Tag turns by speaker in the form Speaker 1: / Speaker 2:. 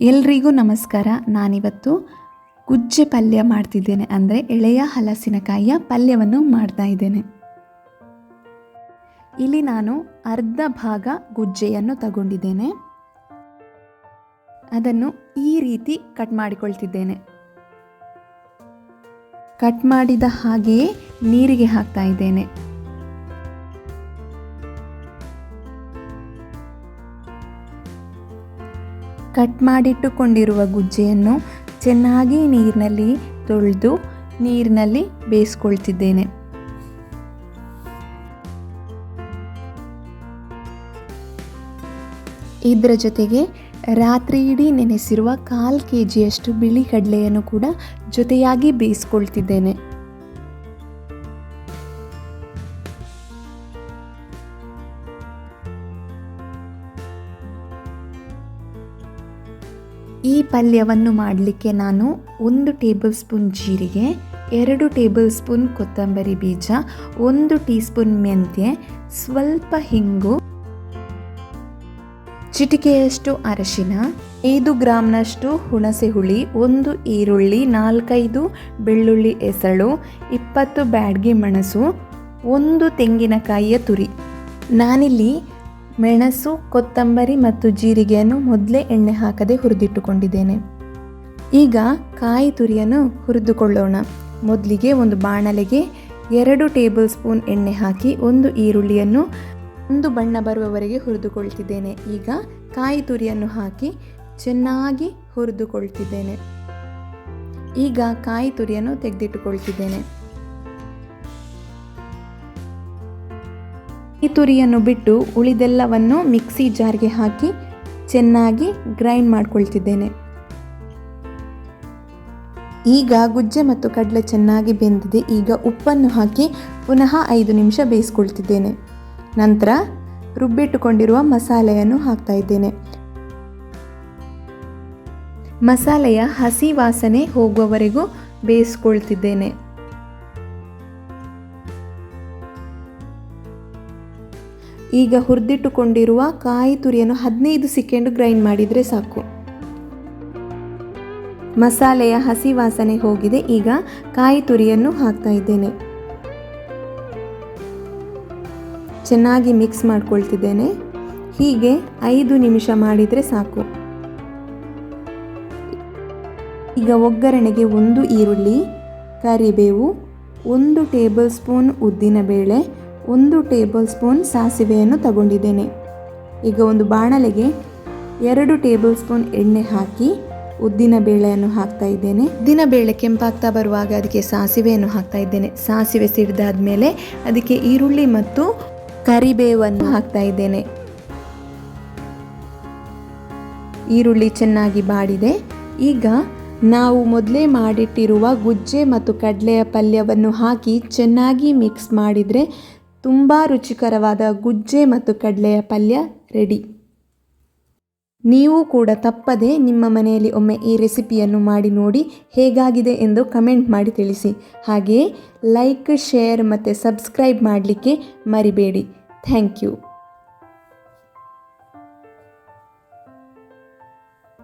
Speaker 1: ಎಲ್ರಿಗೂ ನಮಸ್ಕಾರ. ನಾನಿವತ್ತು ಗುಜ್ಜೆ ಪಲ್ಯ ಮಾಡ್ತಿದ್ದೇನೆ. ಅಂದರೆ ಎಳೆಯ ಹಲಸಿನಕಾಯಿಯ ಪಲ್ಯವನ್ನು ಮಾಡ್ತಾ ಇದ್ದೇನೆ. ಇಲ್ಲಿ ನಾನು ಅರ್ಧ ಭಾಗ ಗುಜ್ಜೆಯನ್ನು ತಗೊಂಡಿದ್ದೇನೆ. ಅದನ್ನು ಈ ರೀತಿ ಕಟ್ ಮಾಡಿಕೊಳ್ತಿದ್ದೇನೆ. ಕಟ್ ಮಾಡಿದ ಹಾಗೆಯೇ ನೀರಿಗೆ ಹಾಕ್ತಾ ಇದ್ದೇನೆ. ಕಟ್ ಮಾಡಿಟ್ಟುಕೊಂಡಿರುವ ಗುಜ್ಜೆಯನ್ನು ಚೆನ್ನಾಗಿ ನೀರಿನಲ್ಲಿ ತೊಳೆದು ನೀರಿನಲ್ಲಿ ಬೇಯಿಸ್ಕೊಳ್ತಿದ್ದೇನೆ. ಇದರ ಜೊತೆಗೆ ರಾತ್ರಿ ಇಡೀ ನೆನೆಸಿರುವ ಕಾಲು ಕೆ ಜಿಯಷ್ಟು ಬಿಳಿ ಕಡಲೆಯನ್ನು ಕೂಡ ಜೊತೆಯಾಗಿ ಬೇಯಿಸ್ಕೊಳ್ತಿದ್ದೇನೆ. ಈ ಪಲ್ಯವನ್ನು ಮಾಡಲಿಕ್ಕೆ ನಾನು ಒಂದು ಟೇಬಲ್ ಸ್ಪೂನ್ ಜೀರಿಗೆ, ಎರಡು ಟೇಬಲ್ ಸ್ಪೂನ್ ಕೊತ್ತಂಬರಿ ಬೀಜ, ಒಂದು ಟೀ ಸ್ಪೂನ್ ಮೆಂತ್ಯ, ಸ್ವಲ್ಪ ಹಿಂಗು, ಚಿಟಿಕೆಯಷ್ಟು ಅರಶಿನ, ಐದು ಗ್ರಾಮ್ನಷ್ಟು ಹುಣಸೆ ಹುಳಿ, ಒಂದು ಈರುಳ್ಳಿ, ನಾಲ್ಕೈದು ಬೆಳ್ಳುಳ್ಳಿ ಎಸಳು ಇಪ್ಪತ್ತು ಬ್ಯಾಡ್ಗೆ ಮೆಣಸು, ಒಂದು ತೆಂಗಿನಕಾಯಿಯ ತುರಿ. ನಾನಿಲ್ಲಿ ಮೆಣಸು, ಕೊತ್ತಂಬರಿ ಮತ್ತು ಜೀರಿಗೆಯನ್ನು ಮೊದಲೇ ಎಣ್ಣೆ ಹಾಕದೆ ಹುರಿದಿಟ್ಟುಕೊಂಡಿದ್ದೇನೆ. ಈಗ ಕಾಯಿ ತುರಿಯನ್ನು ಹುರಿದುಕೊಳ್ಳೋಣ. ಮೊದಲಿಗೆ ಒಂದು ಬಾಣಲೆಗೆ ಎರಡು ಟೇಬಲ್ ಸ್ಪೂನ್ ಎಣ್ಣೆ ಹಾಕಿ ಒಂದು ಈರುಳ್ಳಿಯನ್ನು ಒಂದು ಬಣ್ಣ ಬರುವವರೆಗೆ ಹುರಿದುಕೊಳ್ತಿದ್ದೇನೆ. ಈಗ ಕಾಯಿ ತುರಿಯನ್ನು ಹಾಕಿ ಚೆನ್ನಾಗಿ ಹುರಿದುಕೊಳ್ತಿದ್ದೇನೆ. ಈಗ ಕಾಯಿ ತುರಿಯನ್ನು ತೆಗೆದಿಟ್ಟುಕೊಳ್ತಿದ್ದೇನೆ. ಈ ತುರಿಯನ್ನು ಬಿಟ್ಟು ಉಳಿದೆಲ್ಲವನ್ನು ಮಿಕ್ಸಿ ಜಾರ್ಗೆ ಹಾಕಿ ಚೆನ್ನಾಗಿ ಗ್ರೈಂಡ್ ಮಾಡ್ಕೊಳ್ತಿದ್ದೇನೆ. ಈಗ ಗುಜ್ಜೆ ಮತ್ತು ಕಡಲೆ ಚೆನ್ನಾಗಿ ಬೆಂದಿದೆ. ಈಗ ಉಪ್ಪನ್ನು ಹಾಕಿ ಪುನಃ ಐದು ನಿಮಿಷ ಬೇಯಿಸ್ಕೊಳ್ತಿದ್ದೇನೆ. ನಂತರ ರುಬ್ಬಿಟ್ಟುಕೊಂಡಿರುವ ಮಸಾಲೆಯನ್ನು ಹಾಕ್ತಾ ಇದ್ದೇನೆ. ಮಸಾಲೆಯ ಹಸಿ ವಾಸನೆ ಹೋಗುವವರೆಗೂ ಬೇಯಿಸ್ಕೊಳ್ತಿದ್ದೇನೆ. ಈಗ ಹುರಿದಿಟ್ಟುಕೊಂಡಿರುವ ಕಾಯಿ ತುರಿಯನ್ನು ಹದಿನೈದು ಸೆಕೆಂಡ್ ಗ್ರೈಂಡ್ ಮಾಡಿದರೆ ಸಾಕು. ಮಸಾಲೆಯ ಹಸಿ ವಾಸನೆ ಹೋಗಿದೆ. ಈಗ ಕಾಯಿ ತುರಿಯನ್ನು ಹಾಕ್ತಾ ಇದ್ದೇನೆ. ಚೆನ್ನಾಗಿ ಮಿಕ್ಸ್ ಮಾಡ್ಕೊಳ್ತಿದ್ದೇನೆ. ಹೀಗೆ ಐದು ನಿಮಿಷ ಮಾಡಿದರೆ ಸಾಕು. ಈಗ ಒಗ್ಗರಣೆಗೆ ಒಂದು ಈರುಳ್ಳಿ, ಕರಿಬೇವು, ಒಂದು ಟೇಬಲ್ ಸ್ಪೂನ್ ಉದ್ದಿನಬೇಳೆ ಒಂದು ಟೇಬಲ್ ಸ್ಪೂನ್ ಸಾಸಿವೆಯನ್ನು ತಗೊಂಡಿದ್ದೇನೆ. ಈಗ ಒಂದು ಬಾಣಲೆಗೆ ಎರಡು ಟೇಬಲ್ ಸ್ಪೂನ್ ಎಣ್ಣೆ ಹಾಕಿ ಉದ್ದಿನ ಬೇಳೆಯನ್ನು ಹಾಕ್ತಾ ಇದ್ದೇನೆ. ಉದ್ದಿನ ಬೇಳೆ ಕೆಂಪಾಗ್ತಾ ಬರುವಾಗ ಅದಕ್ಕೆ ಸಾಸಿವೆಯನ್ನು ಹಾಕ್ತಾ ಇದ್ದೇನೆ. ಸಾಸಿವೆ ಸಿಡಿದಾದ ಮೇಲೆ ಅದಕ್ಕೆ ಈರುಳ್ಳಿ ಮತ್ತು ಕರಿಬೇವನ್ನು ಹಾಕ್ತಾ ಇದ್ದೇನೆ. ಈರುಳ್ಳಿ ಚೆನ್ನಾಗಿ ಬಾಡಿದೆ. ಈಗ ನಾವು ಮೊದಲೇ ಮಾಡಿಟ್ಟಿರುವ ಗುಜ್ಜೆ ಮತ್ತು ಕಡಲೆಯ ಪಲ್ಯವನ್ನು ಹಾಕಿ ಚೆನ್ನಾಗಿ ಮಿಕ್ಸ್ ಮಾಡಿದರೆ ತುಂಬ ರುಚಿಕರವಾದ ಗುಜ್ಜೆ ಮತ್ತು ಕಡಲೆಯ ಪಲ್ಯ ರೆಡಿ. ನೀವು ಕೂಡ ತಪ್ಪದೆ ನಿಮ್ಮ ಮನೆಯಲ್ಲಿ ಒಮ್ಮೆ ಈ ರೆಸಿಪಿಯನ್ನು ಮಾಡಿ ನೋಡಿ ಹೇಗಾಗಿದೆ ಎಂದು ಕಮೆಂಟ್ ಮಾಡಿ ತಿಳಿಸಿ. ಹಾಗೆಯೇ ಲೈಕ್ ಶೇರ್ ಮತ್ತು ಸಬ್ಸ್ಕ್ರೈಬ್ ಮಾಡಲಿಕ್ಕೆ ಮರಿಬೇಡಿ. Thank you